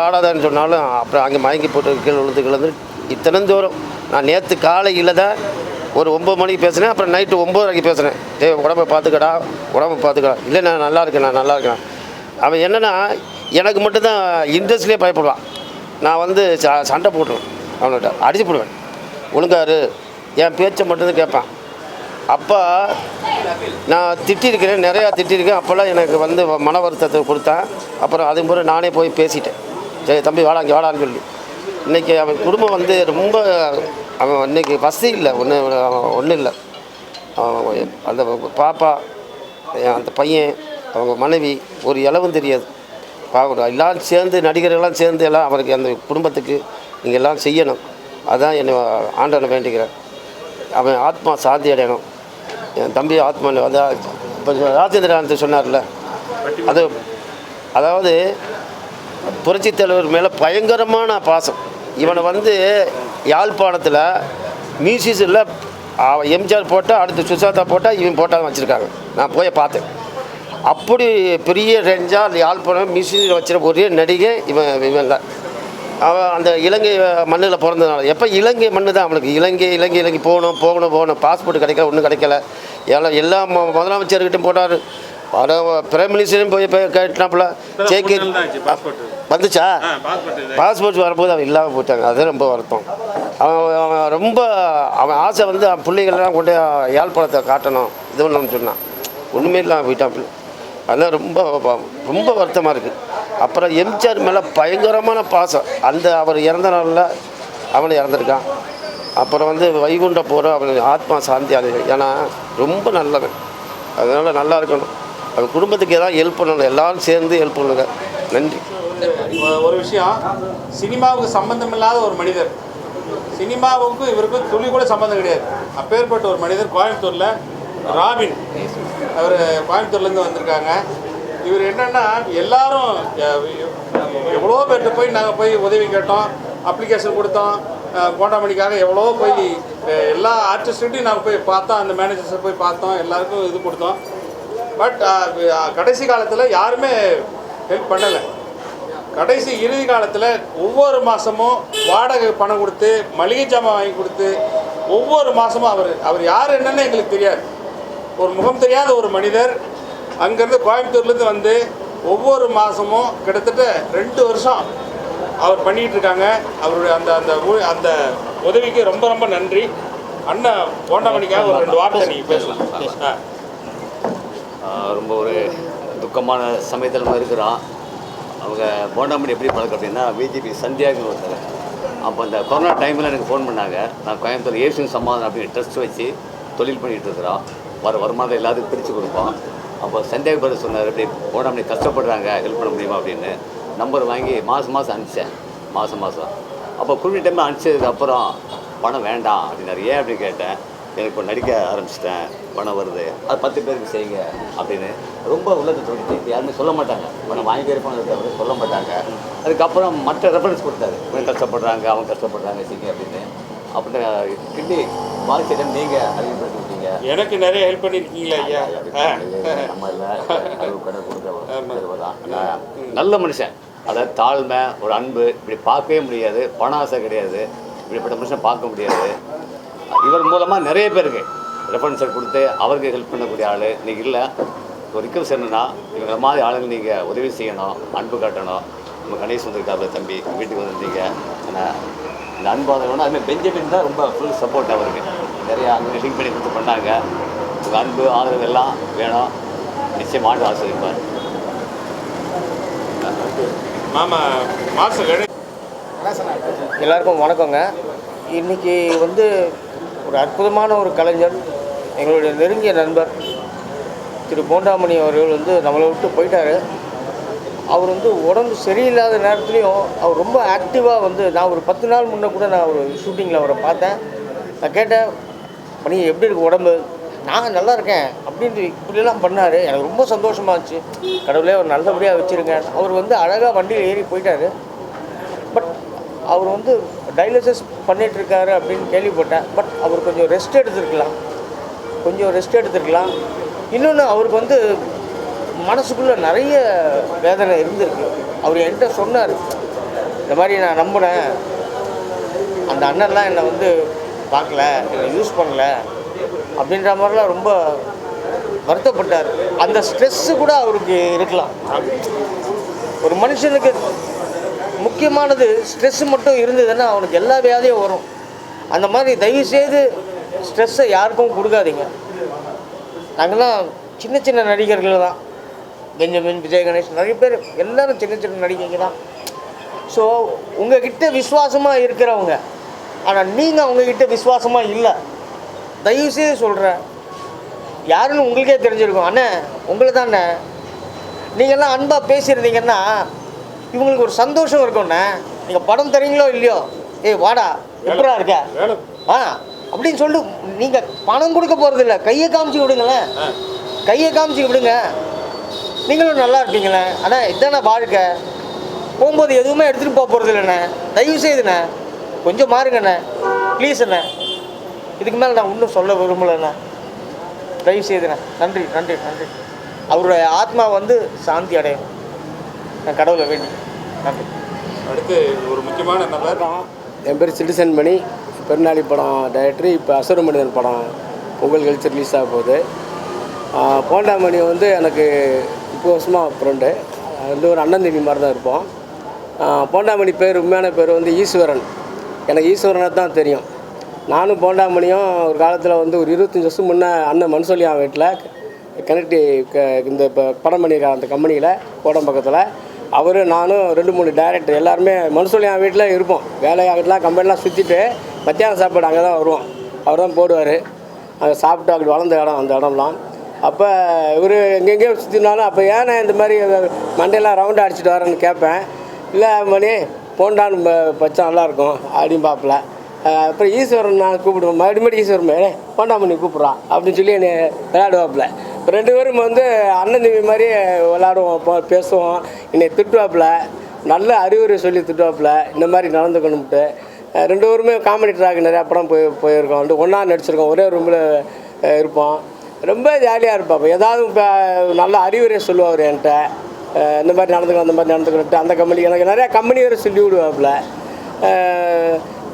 ஆடாதான்னு சொன்னாலும் அப்புறம் அங்கே மயங்கி போட்டு கீழே விழுந்து கிழந்து இத்தனை தூரம் நான் நேற்று காலையில் தான் ஒரு ஒம்பது மணிக்கு பேசினேன் அப்புறம் நைட்டு ஒம்பது வரைக்கும் பேசுனேன். டேய் உடம்பை பார்த்துக்கடா உடம்பை பார்த்துக்கடா. இல்லை நான் நல்லா இருக்கேன் நான் நல்லா இருக்கேன். அவன் என்னென்னா எனக்கு மட்டும்தான் இன்ட்ரெஸ்ட்லேயே பயப்படுவான். நான் வந்து ச சண்டை போட்டுருவேன். அவன்கிட்ட அடிச்சு போடுவேன். ஒழுங்காரு என் பேச்சை மட்டும்தான் கேட்பான். அப்போ நான் திட்டிருக்கிறேன் நிறையா திட்டிருக்கேன். அப்போல்லாம் எனக்கு வந்து மன வருத்தத்தை கொடுத்தேன். அப்புறம் அது முறை நானே போய் பேசிட்டேன். சரி தம்பி வாடா இங்கே வாடான்னு சொல்லி. இன்றைக்கி அவன் குடும்பம் வந்து ரொம்ப அவன் இன்னைக்கு வசதி இல்லை ஒன்று ஒன்றும் இல்லை. அவன் அந்த பாப்பா என் அந்த பையன் அவங்க மனைவி ஒரு இளவும் தெரியாது. பார்க்கணும் எல்லாம் சேர்ந்து நடிகர்கள்லாம் சேர்ந்து எல்லாம் அவருக்கு அந்த குடும்பத்துக்கு நீங்கள் எல்லாம் செய்யணும். அதான் என்னை ஆண்டவனை வேண்டிக்கிறேன். அவன் ஆத்மா சாந்தி அடையணும். என் தம்பி ஆத்மா அதான் இப்போ ராஜேந்திரநாத் சொன்னார்ல அது அதாவது புரட்சித் தலைவர் மேலே பயங்கரமான பாசம். இவனை வந்து யாழ்ப்பாணத்தில் மியூசிஸில் எம்ஜிஆர் போட்டால் அடுத்து சுசாதா போட்டால் இவன் போட்டால் வச்சுருக்காங்க. நான் போய் பார்த்தேன். அப்படி பெரிய ரேஞ்சாக யாழ்ப்பாணம் மியூசிஸில் வச்சிருக்க ஒரே நடிகை இவன் இவன் தான். அவன் அந்த இலங்கை மண்ணில் பிறந்ததுனால. எப்போ இலங்கை மண்ணு தான் அவனுக்கு. இலங்கை இலங்கை இலங்கை போகணும் போகணும் போகணும். பாஸ்போர்ட் கிடைக்கல ஒன்றும் கிடைக்கல. எல்லாம் எல்லா மு- முதலமைச்சர்கிட்டையும் போட்டார். பிரைம் மினிஸ்டரும் போய் போய் கேட்டாப்புல. ஜேகே வந்துச்சா? பாஸ்போர்ட் வரும்போது அவன் இல்லாமல் போயிட்டாங்க. அது ரொம்ப வருத்தம். அவன் அவன் ரொம்ப அவன் ஆசை வந்து அவன் பிள்ளைகள்லாம் கொண்டு யாழ்ப்பாணத்தை காட்டணும். இது ஒன்று சொன்னான். ஒன்றுமே இல்லாமல் போயிட்டான் பிள்ளை. அதெல்லாம் ரொம்ப ரொம்ப வருத்தமாக இருக்குது அப்புறம் எம்ஜிஆர் மேலே பயங்கரமான பாசம். அந்த அவர் இறந்த நாளில் அவனை இறந்துருக்கான். அப்புறம் வந்து வைகுண்ட போகிற அவன் ஆத்மா சாந்தி அடையும் ஏன்னா ரொம்ப நல்லவன். அதனால் நல்லா இருக்கணும். அவன் குடும்பத்துக்கு ஏதாவது ஹெல்ப் பண்ணணும். எல்லாரும் சேர்ந்து ஹெல்ப் பண்ணுங்க. நன்றி. ஒரு விஷயம். சினிமாவுக்கு சம்பந்தம் இல்லாத ஒரு மனிதர். சினிமாவுக்கும் இவருக்கும் துளி கூட சம்மந்தம் கிடையாது. அப்பேற்பட்ட ஒரு மனிதர் கோயம்புத்தூரில் ராபின். அவர் கோயம்புத்தூர்லேருந்து வந்திருக்காங்க. இவர் என்னென்னா எல்லாரும் எவ்வளோ பேர்கிட்ட போய் நாங்கள் போய் உதவி கேட்டோம். அப்ளிகேஷன் கொடுத்தோம். கோண்டாமணிக்காக எவ்வளோ போய் எல்லா ஆர்டிஸ்ட்டையும் நாங்கள் போய் பார்த்தோம். அந்த மேனேஜர்ஸை போய் பார்த்தோம். எல்லாருக்கும் இது கொடுத்தோம். பட் கடைசி காலத்தில் யாருமே ஹெல்ப் பண்ணலை. கடைசி இறுதி காலத்தில் ஒவ்வொரு மாதமும் வாடகை பணம் கொடுத்து மளிகை ஜாமான் வாங்கி கொடுத்து ஒவ்வொரு மாதமும் அவர் அவர் யார் என்னன்னு எங்களுக்கு தெரியாது. ஒரு முகம் தெரியாத ஒரு மனிதர். அங்கேருந்து கோயம்புத்தூர்லேருந்து வந்து ஒவ்வொரு மாதமும் கிட்டத்தட்ட ரெண்டு வருஷம் அவர் பண்ணிகிட்டு இருக்காங்க. அவருடைய அந்த அந்த அந்த உதவிக்கு ரொம்ப ரொம்ப நன்றி. அண்ணன் போண்டாமணிக்காக ஒரு ரெண்டு வார்த்தை நீங்கள் பேசலாம். ரொம்ப ஒரு துக்கமான சமயத்தில் நம்ம அவங்க போண்டாமணி எப்படி பழக்கம் அப்படின்னா பிஜேபி சந்தியாகுன்னு ஒருத்தர். அப்போ அந்த கொரோனா டைமில் எனக்கு ஃபோன் பண்ணாங்க. நான் கோயம்புத்தூர் ஏசியன் சமாதானம் அப்படின்னு ட்ரஸ்ட் வச்சு தொழில் பண்ணிகிட்டு இருக்கிறோம். வர வருமானம் எல்லாத்துக்கும் பிரித்து கொடுப்போம். அப்போ சந்தியாக பிரதர் சொன்னார் இப்படி போண்டாமணி கஷ்டப்படுறாங்க ஹெல்ப் பண்ண முடியுமா? அப்படின்னு. நம்பர் வாங்கி மாதம் மாதம் அனுப்பிச்சேன். மாதம் மாதம் அப்போ குறிப்பிட்ட டைமில் அனுப்பிச்சதுக்கு அப்புறம் பணம் வேண்டாம் அப்படின்னாரு. ஏன்? அப்படின்னு கேட்டேன். இப்போ நடிக்க ஆரம்பிச்சிட்டேன் பணம் வருது அது பத்து பேருக்கு செய்யுங்க அப்படின்னு ரொம்ப உள்ளத்தை தொடுத்து இது யாருமே சொல்ல மாட்டாங்க பணம் வாங்கி இருப்பாங்க தவிர சொல்ல மாட்டாங்க அதுக்கப்புறம் மற்ற ரெஃபரன்ஸ் கொடுத்தாரு இவங்க கஷ்டப்படுறாங்க அவங்க கஷ்டப்படுறாங்க செய்யுங்க அப்படின்னு அப்படின்னு கிண்டி வாழ்க்கையிடம் நீங்கள் அறிமுகப்படுத்தி விட்டீங்க எனக்கு நிறைய ஹெல்ப் பண்ணியிருக்கீங்களா ஐயா நம்ம இல்லை கொடுக்குறவர் தான் நான் நல்ல மனுஷன் அதாவது தாழ்மை ஒரு அன்பு இப்படி பார்க்கவே முடியாது பண ஆசை கிடையாது இப்படிப்பட்ட மனுஷன் பார்க்க முடியாது இவர் மூலமாக நிறைய பேருக்கு ரெஃபரன்ஸர் கொடுத்து அவருக்கு ஹெல்ப் பண்ணக்கூடிய ஆள். இன்னைக்கு இல்லை. ஒரு ரிக்வஸ்ட் என்னன்னா இவங்க மாதிரி ஆளுங்க நீங்கள் உதவி செய்யணும் அன்பு காட்டணும். நம்ம கணேஷ் வந்திருக்காரு தம்பி வீட்டுக்கு வந்திருந்தீங்க. ஆனால் இந்த அன்பாக வேணும் அதுமாதிரி பெஞ்சமின் தான் ரொம்ப ஃபுல் சப்போர்ட் அவருக்கு. நிறையா அங்கே லிங்க் பண்ணி கொடுத்து பண்ணாங்க. உங்கள் அன்பு ஆதரவு எல்லாம் வேணும். நிச்சயம் ஆண்டு ஆசிரியப்பார் மாமா மாசம் எல்லாருக்கும் வணக்கங்க. இன்றைக்கி வந்து ஒரு அற்புதமான ஒரு கலைஞர் எங்களுடைய நெருங்கிய நண்பர் திரு போண்டாமணி அவர்கள் வந்து நம்மளை விட்டு போயிட்டார். அவர் வந்து உடம்பு சரியில்லாத நேரத்துலையும் அவர் ரொம்ப ஆக்டிவாக வந்து நான் ஒரு பத்து நாள் முன்னே கூட நான் ஒரு ஷூட்டிங்கில் அவரை பார்த்தேன். நான் கேட்டேன் மணி எப்படி இருக்கு உடம்பு? நான் நல்லா இருக்கேன். அப்படின்ட்டு இப்படிலாம் பண்ணார். எனக்கு ரொம்ப சந்தோஷமாக இருந்துச்சு. கடவுளே அவர் நல்லபடியாக வச்சுருக்கேன் அவர் வந்து அழகாக வண்டியில் ஏறி போயிட்டார். அவர் வந்து டயாலிசிஸ் பண்ணிகிட்ருக்காரு அப்படின்னு கேள்விப்பட்டேன். பட் அவர் கொஞ்சம் ரெஸ்ட் எடுத்துருக்கலாம். கொஞ்சம் ரெஸ்ட் எடுத்துருக்கலாம். இன்னொன்று அவருக்கு வந்து மனசுக்குள்ளே நிறைய வேதனை இருந்திருக்கு. அவர் என்கிட்ட சொன்னார் இந்த மாதிரி நான் நம்பினேன் அந்த அண்ணன்லாம் என்னை வந்து பார்க்கல என்னை யூஸ் பண்ணல. அப்படின்ற மாதிரிலாம் ரொம்ப வருத்தப்பட்டார். அந்த ஸ்ட்ரெஸ்ஸு கூட அவருக்கு இருக்கலாம். ஒரு மனுஷனுக்கு முக்கியமானது ஸ்ட்ரெஸ் மட்டும் இருந்ததுன்னா அவனுக்கு எல்லா வியாதியும் வரும். அந்த மாதிரி தயவு செய்து ஸ்ட்ரெஸ்ஸை யாருக்கும் கொடுக்காதீங்க. நாங்கள்லாம் சின்ன சின்ன நடிகர்கள் தான். பெஞ்சமின் விஜய் கணேஷ் நிறைய பேர் எல்லாரும் சின்ன சின்ன நடிகைங்க தான். ஸோ உங்ககிட்ட விசுவாசமாக இருக்கிறவங்க ஆனால் நீங்கள் அவங்கக்கிட்ட விசுவாசமாக இல்லை. தயவுசெய்து சொல்கிறேன் யாருன்னு உங்களுக்கே தெரிஞ்சிருக்கும். அண்ணே உங்களை தானே. நீங்கள்லாம் அன்பாக பேசியிருந்தீங்கன்னா இவங்களுக்கு ஒரு சந்தோஷம் இருக்கும்ண்ணே. நீங்கள் படம் தரீங்களோ இல்லையோ? ஏய் வாடா எப்படா இருக்க? ஆ அப்படின்னு சொல்லிட்டு நீங்கள் பணம் கொடுக்க போகிறது இல்லை கையை காமிச்சு விடுங்களேன் கையை காமிச்சு விடுங்க. நீங்களும் நல்லா இருப்பீங்களே. அண்ணா இதானே வாழ்க்கை. போகும்போது எதுவுமே எடுத்துகிட்டு போக போகிறது இல்லைண்ணே தயவு செய்துண்ணே கொஞ்சம் மாறுங்கண்ணே. ப்ளீஸ் அண்ணே. இதுக்கு மேலே நான் இன்னும் சொல்ல விரும்பலைண்ணே. தயவு செய்துண்ணே நன்றி நன்றி நன்றி. அவருடைய ஆத்மா வந்து சாந்தி அடையும் நான் கடவுளை வேண்டி. நன்றி. அடுத்து ஒரு முக்கியமான நபர். என் பேர் சிட்டிசன் மணி. பெருநாளி படம் டைரக்டர் இப்போ அசுர மனிதன் படம் பொங்கல் கழிச்சு ரிலீஸ் ஆக போகுது. போண்டாமணி வந்து எனக்கு இப்போ வருஷமாக ஃப்ரெண்டு வந்து ஒரு அண்ணன் தம்பி மாதிரி தான் இருப்போம். போண்டாமணி பேர் உண்மையான பேர் வந்து ஈஸ்வரன். எனக்கு ஈஸ்வரனை தான் தெரியும். நானும் போண்டாமணியும் ஒரு காலத்தில் வந்து ஒரு இருபத்தஞ்சி வருஷம் முன்னே அண்ணன் மன்சொல்லியா வீட்டில் கனெக்டி இந்த இப்போ படம் பண்ணியிருக்காங்க அந்த கம்பெனியில் கோடம் பக்கத்தில். அவர் நானும் ரெண்டு மூணு டேரக்டர் எல்லாருமே மனுசொல்லியா வீட்டில் இருப்போம். வேலையாகட்டெலாம் கம்பெனிலாம் சுற்றிட்டு மத்தியானம் சாப்பாடு அங்கே தான் வருவோம். அவர் தான் போடுவார். அங்கே சாப்பிட்டு அப்படி வளர்ந்த இடம் அந்த இடம்லாம். அப்போ இவர் எங்கெங்கேயோ சுற்றினாலும் அப்போ ஏன்னா இந்த மாதிரி மண்டையெல்லாம் ரவுண்டாக அடிச்சிட்டு வரேன்னு கேட்பேன். இல்லை மணி போண்டான்னு பச்சை நல்லாயிருக்கும் அப்படின்னு பார்ப்பல. அப்புறம் ஈஸ்வரன் நான் கூப்பிடுவேன் மறுபடியும் ஈஸ்வரன் ஏ போண்டாமணி கூப்பிட்றான் அப்படின்னு சொல்லி என்னை விளையாடுவாப்புல. ரெண்டு பேரும் வந்து அண்ணன் தம்பி மாதிரி விளாடுவோம் பேசுவோம். என்னை திட்டுவாப்புல. நல்ல அறிவுரை சொல்லி திட்டுவாப்புல. இந்த மாதிரி நடந்துக்கணும்ட்டு. ரெண்டு பேருமே காமெடி ட்ராக் நிறையா படம் போய் போயிருக்கோம். வந்து ஒன்றா நடிச்சிருக்கோம். ஒரே ரூமில் இருப்போம். ரொம்ப ஜாலியாக இருப்பாப்போ ஏதாவது இப்போ நல்ல அறிவுரை சொல்லுவார் என்கிட்ட. இந்த மாதிரி நடந்துக்கணும் அந்த மாதிரி நடந்துக்கணும்ட்டு அந்த கம்பெனி எனக்கு நிறையா கம்பெனி வேறு சொல்லி விடுவாப்பில்.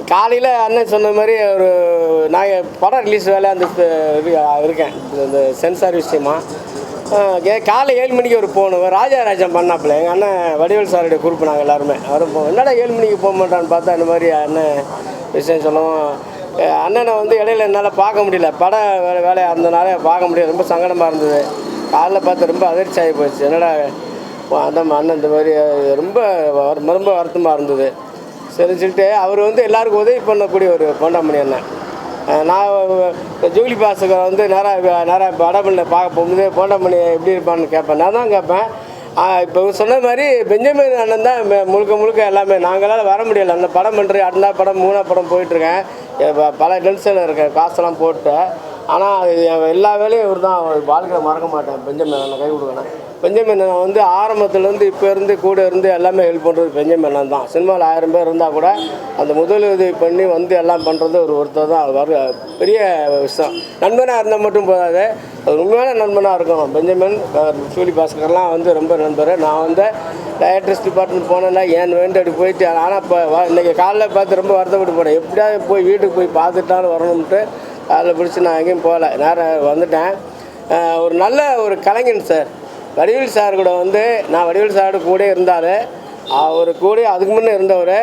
காலையில் அண்ணன் சொன்ன மாதிரி ஒரு நான் படம் ரிலீஸ் வேலை அந்த இது இருக்கேன். இந்த சென்சார் விஷயமா கே- காலை ஏழு மணிக்கு ஒரு போகணும். ராஜா ராஜன் பண்ணாப்புல. எங்கள் அண்ணன் வடிவேல் சாருடைய குரூப் நாங்கள் எல்லாருமே. அவரும் என்னடா ஏழு மணிக்கு போக மாட்டான்னு பார்த்தா இந்த மாதிரி அண்ணன் விஷயம் சொல்லவும் அண்ணனை வந்து இடையில என்னால் பார்க்க முடியல. படம் வேலை வேலையாக இருந்தனால பார்க்க முடியல. ரொம்ப சங்கடமாக இருந்தது. காலைல பார்த்து ரொம்ப அதிர்ச்சி ஆகி போச்சு. என்னடா அந்த அண்ணன் இந்த மாதிரி ரொம்ப ரொம்ப வருத்தமாக இருந்தது. சரின்னு சொல்லிட்டு அவர் வந்து எல்லாருக்கும் உதவி பண்ணக்கூடிய ஒரு போண்டாமணி அண்ணன். நான் ஜூலி பாஸுக்கு வந்து நேராக நேராக வடபள்ளியில் பார்க்க போகும்போது போண்டாமணி எப்படி இருப்பான்னு கேட்பேன். நான் தான் கேட்பேன். இப்போ சொன்ன மாதிரி பெஞ்சமின் அண்ணன் தான் முழுக்க முழுக்க எல்லாமே. நாங்களால் வர முடியல. அந்த படம் பண்ணுறது அடுத்த படம் மூணா படம் போயிட்டுருக்கேன் பல டென்ஷனில் இருக்கேன். காசெல்லாம் போட்டு ஆனால் எல்லா வேலையும் இவர் தான் வாழ்க்கையில் மறக்க மாட்டேன். பெஞ்சமின் அண்ணன் கை கொடுக்கணும். பெஞ்சமின் அண்ணன் வந்து ஆரம்பத்துலேருந்து இப்போ இருந்து கூட இருந்து எல்லாமே ஹெல்ப் பண்ணுறது பெஞ்சமின் அண்ணன் தான். சினிமாவில் ஆயிரம் பேர் இருந்தால் கூட அந்த முதலுதவி பண்ணி வந்து எல்லாம் பண்ணுறது ஒரு ஒருத்தர் தான். அவர் வர பெரிய விஷயம். நண்பனாக இருந்தால் மட்டும் போதாது. அது உண்மையான நண்பனாக இருக்கும் பெஞ்சமின் சூலி பாஸ்கர்லாம் வந்து ரொம்ப நண்பர். நான் வந்து டயட்ரிஸ்ட் டிபார்ட்மெண்ட் போனேன்னா ஏன் அப்படி போயிட்டு ஆனால் இப்போ இன்றைக்கி காலைல பார்த்து ரொம்ப வருத்தப்பட்டு போனேன். எப்படியாவது போய் வீட்டுக்கு போய் பார்த்துட்டாலும் வரணும்ட்டு அதில் பிடிச்சி நான் எங்கேயும் போகல. நேரம் வந்துட்டேன். ஒரு நல்ல ஒரு கலைஞன் சார். வடிவேல் சார் கூட வந்து நான் வடிவேல் சாரோட கூட இருந்தார். அவர் கூட அதுக்கு முன்னே இருந்தவர்.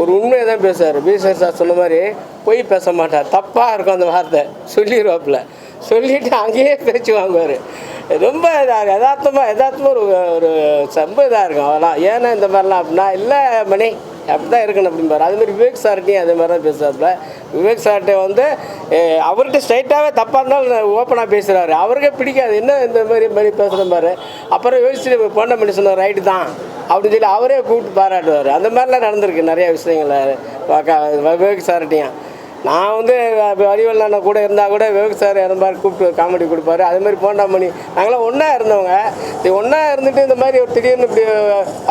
ஒரு உண்மையை தான் பேசுவார். பீசர் சார் சொன்ன மாதிரி பொய் பேச மாட்டார். தப்பாக இருக்கும் அந்த வார்த்தை. சொல்லிடுவாப்பில் சொல்லிட்டு அங்கேயே பேச்சு வாங்குவார். ரொம்ப இதாக யதார்த்தமாக யதார்த்தமாக ஒரு ஒரு ரொம்ப இதாக இருக்கும். அதெல்லாம். ஏன்னா இந்த மாதிரிலாம் அப்படின்னா இல்லை மணி. அப்படி தான் இருக்கணும் அப்படிம்பார் அதுமாதிரி விவேக் சார்ட்டையும் அதே மாதிரி தான் பேசுகிறாப்புல விவேக் சார்ட்டை வந்து அவர்கிட்ட ஸ்ட்ரைட்டாகவே தப்பாக இருந்தாலும் ஓப்பனாக பேசுகிறாரு அவருக்கே பிடிக்காது. என்ன இந்த மாதிரி மாதிரி பேசுகிற அப்புறம் யோசிச்சு போன பண்ணி சொன்னார் ரைட்டு தான் அப்படின்னு சொல்லி அவரே கூப்பிட்டு பாராட்டுவார். அந்த மாதிரிலாம் நடந்திருக்கு நிறையா விஷயங்கள் விவேக் சார்ட்டையும் நான் வந்து வடிவல் அண்ணன் கூட இருந்தால் கூட விவேக் சார் மாதிரி கூப்பிட்டு காமெடி கொடுப்பாரு. அது மாதிரி போண்டாமணி நாங்களாம் ஒன்றா இருந்தவங்க. இது ஒன்றா இருந்துட்டு இந்த மாதிரி ஒரு திடீர்னு இப்படி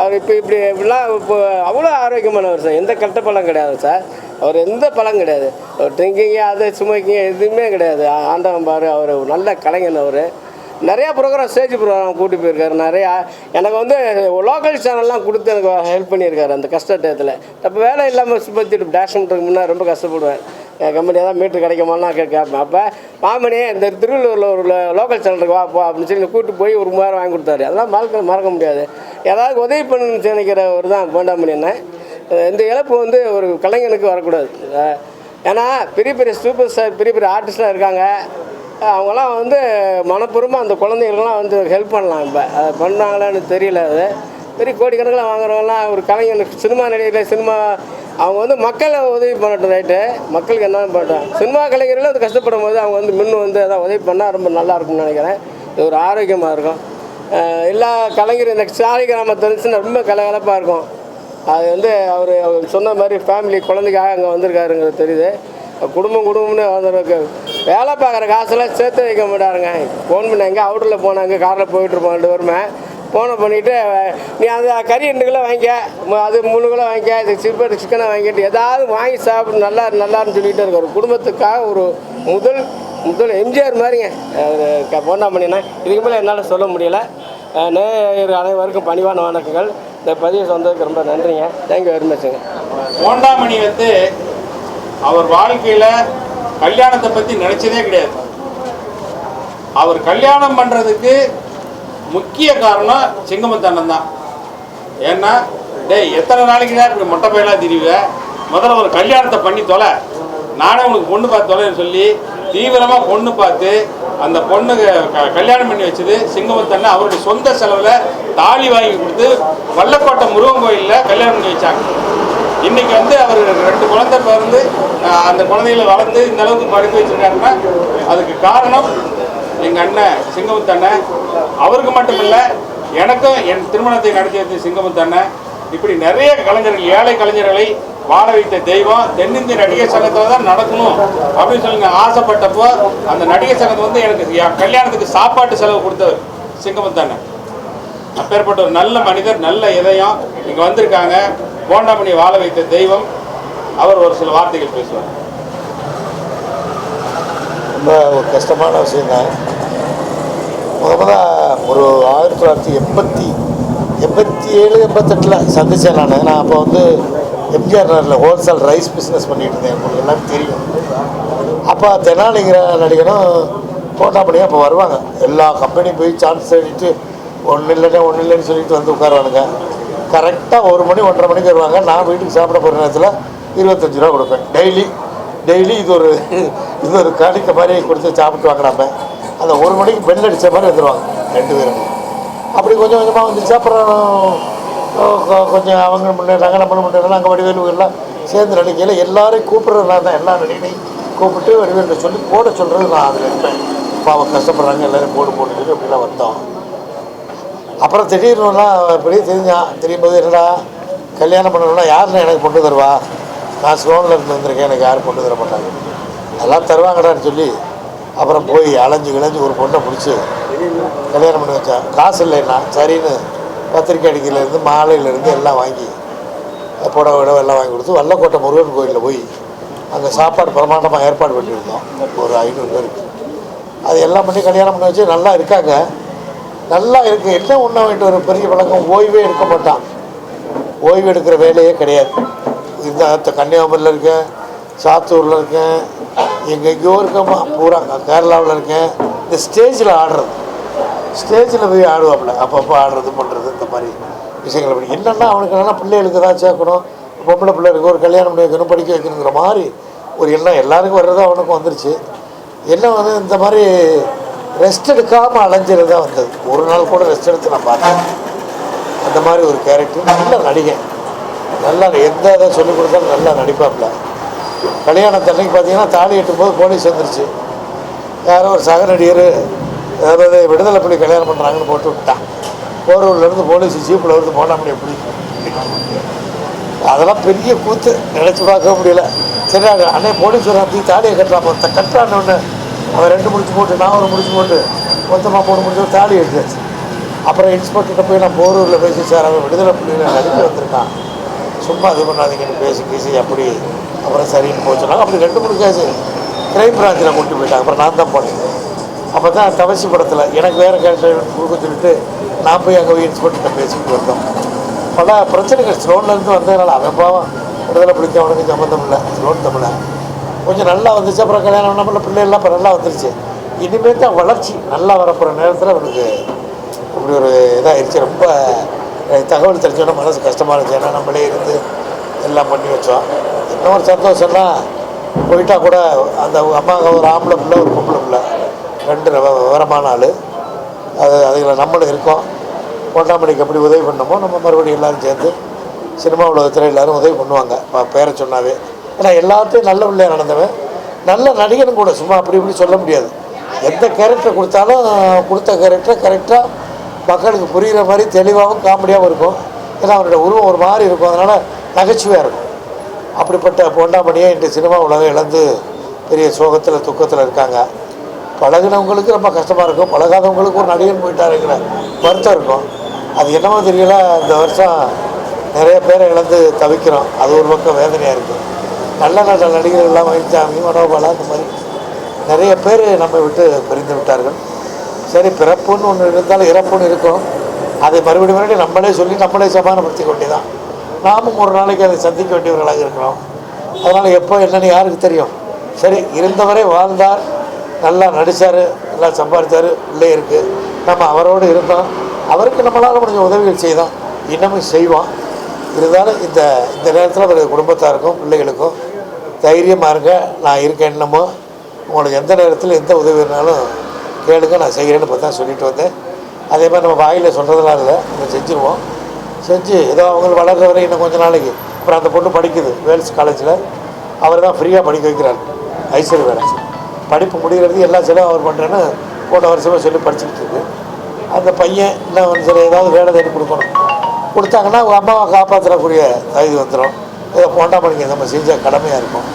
அவர் இப்போ இப்படி இப்படிலாம் இப்போ அவ்வளோ ஆரோக்கியமானவர் சார். எந்த கெட்ட பழம் கிடையாது சார். அவர் எந்த பழம் கிடையாது. ட்ரிங்கிங்க அது சுமைக்கிங்க எதுவுமே கிடையாது. ஆண்டவன் பாரு அவர் நல்ல கலைஞன் அவர். நிறையா ப்ரோக்ராம் ஸ்டேஜ் ப்ரோக்ராம் கூட்டி போயிருக்காரு. நிறையா எனக்கு வந்து லோக்கல் சேனல்லாம் கொடுத்து எனக்கு ஹெல்ப் பண்ணியிருக்காரு அந்த கஷ்ட டயத்தில். அப்போ வேலை இல்லாமல் சுற்றிட்டு டேஷ் பண்ணுறதுக்கு முன்னாடி ரொம்ப கஷ்டப்படுவேன். என் கம்பெனி ஏதாவது மீட்ரு கிடைக்குமான்னு நான் கேட்பேன் அப்போ மாமனி இந்த திருவள்ளூரில் ஒரு லோக்கல் சேனலுக்கு வா போ அப்படின்னு சொல்லி கூப்பிட்டு போய் ஒரு மூவாயிரம் வாங்கி கொடுத்தாரு. அதெல்லாம் மறக்க மறக்க முடியாது. ஏதாவது உதவி பண்ணணும்னு நினைக்கிற ஒரு தான் வேண்டாமணி என்ன இந்த இழப்பு வந்து ஒரு கலைஞனுக்கு வரக்கூடாது. ஏன்னா பெரிய பெரிய சூப்பர் ஸ்டார் பெரிய பெரிய ஆர்டிஸ்ட்லாம் இருக்காங்க. அவங்களாம் வந்து மனப்பூர்வமாக அந்த குழந்தைகளுக்கெல்லாம் வந்து ஹெல்ப் பண்ணலாம் இப்போ. அதை பண்ணாங்களான்னு தெரியல அது. பெரிய கோடிக்கணக்கில் வாங்குறவங்களாம் ஒரு கலைஞர் சினிமா நடிகர்கள் சினிமா அவங்க வந்து மக்களை உதவி பண்ணட்டும் ரைட்டு மக்களுக்கு என்ன பண்ணட்டும். சினிமா கலைஞர்களும் அது கஷ்டப்படும் போது அவங்க வந்து முன்ன வந்து எதாவது உதவி பண்ணால் ரொம்ப நல்லா இருக்கும்னு நினைக்கிறேன். இது ஒரு ஆரோக்கியமாக இருக்கும். எல்லா கலைஞர் இந்த சாலை கிராமத்தை இருந்துச்சுன்னா ரொம்ப கலகலப்பாக இருக்கும். அது வந்து அவர் அவர் சொன்ன மாதிரி ஃபேமிலி குழந்தைக்காக அங்கே வந்திருக்காருங்கிறது தெரியுது. குடும்பம் குடும்பம்னு வந்திருக்கு வேலை பார்க்குற காசெல்லாம் சேர்த்து வைக்க மாட்டாருங்க. ஃபோன் பண்ண எங்கே அவுட்டரில் போனாங்க காரில் போயிட்டு இருப்போம் ரெண்டு பேருமே. ஃபோனை பண்ணிவிட்டு நீ அந்த கறி ரெண்டு கிலோ வாங்கிக்க மு- அது மூணு கிலோ வாங்கிக்க இது சிப்பர் சிக்கனை வாங்கிட்டு ஏதாவது வாங்கி சாப்பிட்டு நல்லா நல்லான்னு சொல்லிகிட்டே இருக்காரு. குடும்பத்துக்காக ஒரு முதல் முதல் எம்ஜிஆர் மாதிரிங்க. ஃபோன் பண்ணினேன் இதுக்கு மேலே என்னால் சொல்ல முடியல. அஹ் நேயர் அனைவருக்கும் பணிவான வணக்கங்கள். இந்த பதிவு சொந்ததுக்கு ரொம்ப நன்றிங்க. தேங்க்யூ வெரி மச்சுங்க போண்டாமணி வந்து அவர் வாழ்க்கையில் கல்யாணத்தை பற்றி நினச்சதே கிடையாது. அவர் கல்யாணம் பண்ணுறதுக்கு முக்கிய காரணம் சிங்கமத்தண்ணன் தான். ஏன்னா டேய் எத்தனை நாளைக்கு தான் இப்படி மொட்டை பையலாக திரிவ முதல்ல ஒரு கல்யாணத்தை பண்ணி தொலை. நானே உனக்கு பொண்ணு பார்த்து தொலைன்னு சொல்லி தீவிரமாக பொண்ணு பார்த்து அந்த பொண்ணுக்கு க- கல்யாணம் பண்ணி வச்சது சிங்கமத்தண்ணன் அவருடைய சொந்த செலவில் தாலி வாங்கி கொடுத்து வல்லக்கோட்டை முருகன் கோயிலில் கல்யாணம் பண்ணி வச்சாங்க. இன்னைக்கு வந்து அவர் ரெண்டு குழந்தை பிறந்து அந்த குழந்தைகளை வளர்ந்து இந்த அளவுக்கு படித்து வச்சிருக்காருன்னா அதுக்கு காரணம் எங்கள் அண்ணன் சிங்கமுத்து அண்ணன். அவருக்கு மட்டும் இல்லை எனக்கும் என் திருமணத்தை நடத்தி வைத்த சிங்கமுத்து அண்ணன். இப்படி நிறைய கலைஞர்கள் ஏழை கலைஞர்களை வாழ வைத்த தெய்வம். தென்னிந்திய நடிகர் சங்கத்தில் தான் நடக்கணும் அப்படின்னு சொல்லி நான் ஆசைப்பட்டப்போ அந்த நடிகர் சங்கத்தை வந்து எனக்கு என் கல்யாணத்துக்கு சாப்பாட்டு செலவு கொடுத்தவர் சிங்கமுத்து அண்ணன். அப்பேற்பட்ட ஒரு நல்ல மனிதர் நல்ல இதயம். இங்கே வந்திருக்காங்க. போண்டாமணி வாழ வைத்த தெய்வம் அவர் ஒரு சில வார்த்தைகள் பேசுவார். ரொம்ப ஒரு கஷ்டமான விஷயம்தான். முத முத ஒரு ஆயிரத்தி தொள்ளாயிரத்தி எண்பத்தி எண்பத்தி ஏழு எண்பத்தெட்டில் சந்தித்தேன் நான். நான் அப்போ வந்து எம்ஜிஆர் நகரில் ஹோல்சேல் ரைஸ் பிஸ்னஸ் பண்ணிட்டு இருந்தேன். உங்களுக்கு எல்லாம் தெரியும். அப்போ தெனாலிங்கிற நடிகரும் போட்டாப்படியும் அப்போ வருவாங்க. எல்லா கம்பெனியும் போய் சான்ஸ் எழுதிட்டு ஒன்றும் இல்லைன்னா ஒன்றும் இல்லைன்னு சொல்லிட்டு வந்து உட்காருவானுங்க. கரெக்டாக ஒரு மணி ஒன்றரை மணிக்கு வருவாங்க. நான் வீட்டுக்கு சாப்பிட போகிற நேரத்தில் இருபத்தஞ்சி ரூபா கொடுப்பேன். டெய்லி டெய்லி இது ஒரு இது ஒரு காணிக்க மாதிரி கொடுத்து சாப்பிட்டு வாங்கினாப்ப அந்த ஒரு மணிக்கு பெல் அடித்த மாதிரி வந்துடுவாங்க ரெண்டு பேரும். அப்படி கொஞ்சம் கொஞ்சமாக வந்துச்சு. அப்புறம் கொஞ்சம் அவங்க முன்னேறாங்க நம்ம முன்னேறாங்க அங்கே வடிவேலு சேர்ந்து நடிக்கையில் எல்லாரையும் கூப்பிட்றது நான் தான் எல்லா நடிகையும் கூப்பிட்டு வடிவேலு சொல்லி போட சொல்கிறது நான் அதில் இருப்பேன். பாவம் கஷ்டப்படுறாங்க எல்லோரும் போடு போட்டு அப்படிலாம் வந்தோம் அப்புறம் திடீர்னுலாம் இப்படி தெரிஞ்சான் தெரியும் போது என்னடா கல்யாணம் பண்ணணும்னா யாருன்னு எனக்கு பொண்ணு தருவா? நான் ஸ்லோனில் இருந்து வந்திருக்கேன் எனக்கு யாரும் பொண்ணு தர மாட்டாங்க. அதெல்லாம் தருவாங்கடான்னு சொல்லி அப்புறம் போய் அலைஞ்சு கிளைஞ்சு ஒரு பொண்ணை பிடிச்சி கல்யாணம் பண்ணி வச்சான் காசு இல்லைன்னா சரின்னு பத்திரிக்கை அடிக்கையிலேருந்து மாலையிலேருந்து எல்லாம் வாங்கி புடவை விடவை எல்லாம் வாங்கி கொடுத்து வல்லக்கோட்டை முருகன் கோயிலில் போய் அங்கே சாப்பாடு பிரமாண்டமாக ஏற்பாடு பண்ணியிருந்தோம். ஒரு ஐநூறு பேருக்கு. அது எல்லாம் பண்ணி கல்யாணம் பண்ணி வச்சு நல்லா இருக்காங்க. நல்லா இருக்கு. என்ன ஒன்றா வேண்டிய ஒரு பெரிய பழக்கம்? ஓய்வே எடுக்க மாட்டான். ஓய்வு எடுக்கிற வேலையே கிடையாது. இந்த கன்னியாகுமரியில் இருக்கேன் சாத்தூரில் இருக்கேன் எங்கெங்கேயோ இருக்கேம்மா பூரா கேரளாவில் இருக்கேன். இந்த ஸ்டேஜில் ஆடுறது. ஸ்டேஜில் போய் ஆடுவாப்புல. அப்பப்போ ஆடுறது பண்ணுறது இந்த மாதிரி விஷயங்கள் பண்ணி. என்னென்னா அவனுக்கு நல்லா பிள்ளைகளுக்கு தான் சேர்க்கணும். பொம்பளை பிள்ளைகளுக்கு ஒரு கல்யாணம் பண்ணி வைக்கணும் படிக்க வைக்கணுங்கிற மாதிரி ஒரு எண்ணம் எல்லாருக்கும் வர்றது அவனுக்கும் வந்துருச்சு. என்ன வந்து இந்த மாதிரி ரெஸ்ட் எடுக்காமல் அலைஞ்சது தான் வந்தது. ஒரு நாள் கூட ரெஸ்ட் எடுத்து நான் பார்த்தேன். அந்த மாதிரி ஒரு கேரக்டர் நல்ல நடிகை நல்லா எந்த இதை சொல்லிக் கொடுத்தாலும் நல்லா நடிப்பாப்புல. கல்யாணத்தன்னைக்கு பார்த்தீங்கன்னா தாலி எட்டும் போது போலீஸ் வந்துருச்சு. யாரோ ஒரு சக நடிகர் அதாவது விடுதலை புலி கல்யாணம் பண்ணுறாங்கன்னு போட்டு விட்டான். போரூர்லேருந்து போலீஸ் ஜீப்பில் வந்து போனாமணி எப்படி? அதெல்லாம் பெரிய கூத்து. நினச்சி பார்க்க முடியல. சரி அங்க அண்ணே போலீஸ் வர அப்படி தாலியை கட்டுறான். மொத்த கட்டுறான்னு ஒன்று அவன் ரெண்டு முடிச்சு போட்டு நான் ஒரு முடிச்சு போட்டு மொத்தமாக போன முடிச்சு தாலி எடுத்தாச்சு. அப்புறம் இன்ஸ்பெக்டர்கிட்ட போய் நான் போரூரில் பேசி சார் அவன் விடுதலை புள்ளியில் நடிக்க வந்திருக்கான். சும்மா இது பண்ணாதீங்கன்னு பேசி பேசி அப்படி. அப்புறம் சரின்னு போச்சுனாங்க அப்படி ரெண்டு மூணு கேஸு கிரைம் பிரான்ச்சில் கொண்டு போயிட்டாங்க. அப்புறம் நான் தான் போனேன். அப்போ தான் தவசி படத்தில் எனக்கு வேறு கேரக்டர் கொடுக்க சொல்லிட்டு நான் போய் அங்கே போய் இன்ஸ்பெக்டர்கிட்ட பேசிக்கிட்டு வந்தோம் பல பிரச்சனைகள் ஸ்லோன்லேருந்து வந்ததுனால அவன் பாவம் விடுதலை பிடிக்க அவனுக்கு சம்மந்தம் இல்லை ஸ்லோன் தமிழை கொஞ்சம் நல்லா வந்துச்சு. அப்புறம் கல்யாணம் நம்மள பிள்ளைகள்லாம் இப்போ நல்லா வந்துருச்சு. இனிமேல் தான் வளர்ச்சி நல்லா வரப்போகிற நேரத்தில் அவனுக்கு இப்படி ஒரு இதாகிடுச்சு ரொம்ப தகவல் தெரிஞ்சோன்னா மனசு கஷ்டமாக இருந்துச்சு. ஏன்னா நம்மளே இருந்து எல்லாம் பண்ணி வச்சோம். இன்னொரு சந்தோஷம்னா போயிட்டா கூட அந்த அம்மா ஒரு ஆம்பளை பிள்ளை ஒரு பொம்பளை பிள்ளை. ரெண்டு விவரமான ஆள். அது அதில் நம்மளும் இருக்கோம். பொண்டாமணிக்கு எப்படி உதவி பண்ணமோ நம்ம மறுபடியும் எல்லாரும் சேர்ந்து சினிமா உலகத்தில் எல்லாரும் உதவி பண்ணுவாங்க. பேரை சொன்னாவே. ஆனால் எல்லாத்தையும் நல்ல பிள்ளையாக நடந்தவன். நல்ல நடிகனும் கூட சும்மா அப்படி இப்படி சொல்ல முடியாது. எந்த கேரக்டர் கொடுத்தாலும் கொடுத்த கேரக்டரை கரெக்டாக மக்களுக்கு புரிகிற மாதிரி தெளிவாகவும் காமெடியாகவும் இருக்கும். ஏன்னா அவரோட உருவம் ஒரு மாதிரி இருக்கும். அதனால் நகைச்சுவையாக இருக்கும். அப்படிப்பட்ட பொண்டாமணியை இன்று சினிமா உலகம் இழந்து பெரிய சோகத்தில் துக்கத்தில் இருக்காங்க. பழகினவங்களுக்கு ரொம்ப கஷ்டமாக இருக்கும். பழகாதவங்களுக்கு ஒரு நடிகன் போயிட்டாருங்கிற வருத்தம் இருக்கும். அது என்னமோ தெரியல. இந்த வருஷம் நிறைய பேரை இழந்து தவிக்கிறோம். அது ஒரு பக்கம் வேதனையாக இருக்குது நல்ல நல்ல நடிகர்கள்லாம் மகிழ்ச்சாமி மனோபாலா இந்த மாதிரி நிறைய பேர் நம்மை விட்டு பிரிந்து விட்டார்கள். சரி பிறப்புன்னு ஒன்று இருந்தாலும் இறப்புன்னு இருக்கும் அதை மறுபடியும் மறுபடியும் நம்மளே சொல்லி நம்மளே சமாதானப்படுத்திக்க வேண்டியதான் நாமும் ஒரு நாளைக்கு அதை சந்திக்க வேண்டியவர்களாக இருக்கிறோம். அதனால் எப்போ என்னென்னு யாருக்கு தெரியும்? சரி இருந்தவரை வாழ்ந்தார். நல்லா நடித்தார் நல்லா சம்பாதிச்சார். உள்ளே இருக்குது நம்ம அவரோடு இருந்தோம். அவருக்கு நம்மளால் முடிஞ்ச உதவிகள் செய்தோம் இன்னமும் செய்வோம் இருந்தாலும் இந்த இந்த நேரத்தில் அவருடைய குடும்பத்தாருக்கும் பிள்ளைகளுக்கும் தைரியமாக இருங்க. நான் இருக்கேன் என்னமோ. உங்களுக்கு எந்த நேரத்தில் எந்த உதவி வேணாலும் கேளுங்க. நான் செய்கிறேன்னு இப்போ தான் சொல்லிட்டு வந்தேன். அதே மாதிரி நம்ம வாயில் சொல்கிறதுனால இல்லை. நம்ம செஞ்சுருவோம். செஞ்சு ஏதோ அவங்க வளர்ற வரை இன்னும் கொஞ்சம் நாளைக்கு. அப்புறம் அந்த பொண்ணு படிக்குது வேல்ஸ் காலேஜில். அவர் தான் ஃப்ரீயாக படிக்க வைக்கிறார் ஐஸ்வர் வேலை படிப்பு முடிகிறது எல்லா செலவும் அவர் பண்ணுறேன்னு போன வருஷமாக சொல்லி படிச்சுக்கிட்டு இருக்கு. அந்த பையன் இன்னும் சில சரி ஏதாவது வேலை தேடி கொடுக்கணும். கொடுத்தாங்கன்னா அவங்க அம்மாவை காப்பாற்றக்கூடிய தகுதி வந்துடும் இதை போண்டாமணிக்கு நம்ம செஞ்ச கடமையாக இருக்கும்.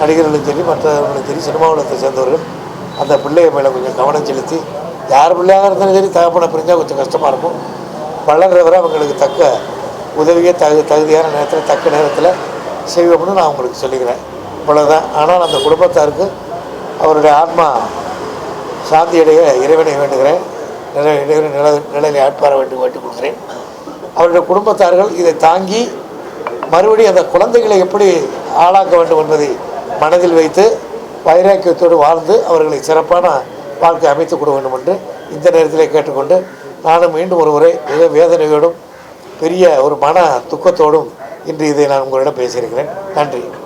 நடிகர்களும் சரி மற்றவர்களும் சரி சினிமா உலகத்தை சேர்ந்தவர்கள் அந்த பிள்ளைய மேலே கொஞ்சம் கவனம் செலுத்தி யார் பிள்ளையாக இருந்தாலும் சரி தகப்பனை பிரிஞ்சால் கொஞ்சம் கஷ்டமாக இருக்கும். வளர்கிறவரை அவங்களுக்கு தக்க உதவியே தகு தகுதியான நேரத்தில் தக்க நேரத்தில் செய்வோம்னு நான் உங்களுக்கு சொல்லிக்கிறேன். இவ்வளோதான் ஆனால் அந்த குடும்பத்தாருக்கு அவருடைய ஆத்மா சாந்தியடைய இறைவனை வேண்டுகிறேன். நிலை இறைவனை நில நிலையை ஆட்பார வேண்டும் வேண்டிக் கொடுக்குறேன் அவருடைய குடும்பத்தார்கள் இதை தாங்கி மறுபடியும் அந்த குழந்தைகளை எப்படி ஆளாக்க வேண்டும் என்பதை மனதில் வைத்து வைராக்கியத்தோடு வாழ்ந்து அவர்களை சிறப்பான வாழ்க்கை அமைத்து கொள்ள வேண்டும் என்று இந்த நேரத்திலே கேட்டுக்கொண்டு நானும் மீண்டும் ஒரு முறை மிக வேதனையோடும் பெரிய ஒரு மன துக்கத்தோடும் இன்று இதை நான் உங்களிடம் பேசியிருக்கிறேன். நன்றி.